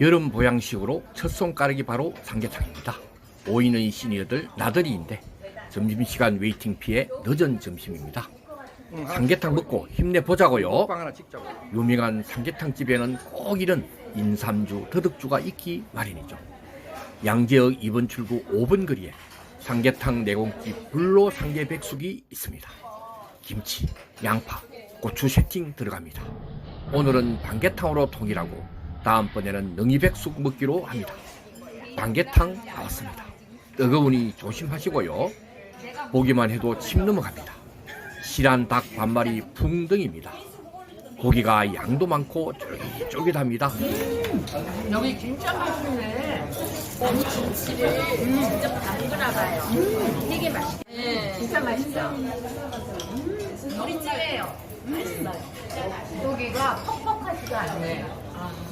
여름 보양식으로 첫 손가락이 바로 삼계탕입니다. 오이는 시니어들 나들이인데 점심시간 웨이팅 피해 늦은 점심입니다. 삼계탕 먹고 힘내보자고요. 유명한 삼계탕 집에는 꼭 이런 인삼주, 더덕주가 있기 마련이죠. 양재역 2번 출구 5번 거리에 삼계탕 내공집 불로 삼계 백숙이 있습니다. 김치, 양파, 고추 세팅 들어갑니다. 오늘은 반계탕으로 통일하고 다음번에는 능이백숙 먹기로 합니다. 반계탕 나왔습니다. 뜨거우니 조심하시고요. 보기만 해도 침 넘어갑니다. 실한 닭 반마리 풍덩입니다. 고기가 양도 많고 쫄깃쫄깃합니다. 여기 진짜 맛있네. 아니 김치를 직접 담그나 봐요. 되게 맛있어. 네, 진짜 맛있어. 우리 집에요. 맛있어요. 고기가 퍽퍽하지가 않네.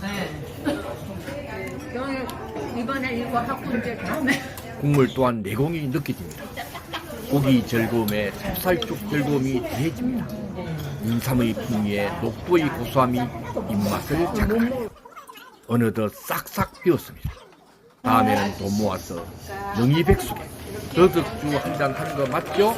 네. 저는 이번에 이거 하고 이제 다음에 국물 또한 내공이 느껴집니다. 고기 즐거움에 찹쌀죽 즐거움이 더해집니다. 인삼의 풍미에 녹두의 고소함이 입맛을 자극합니다. 어느덧 싹싹 비었습니다. 다음에는 돈 모아서 능이백숙에 더덕주 한 잔 하는 거 맞죠?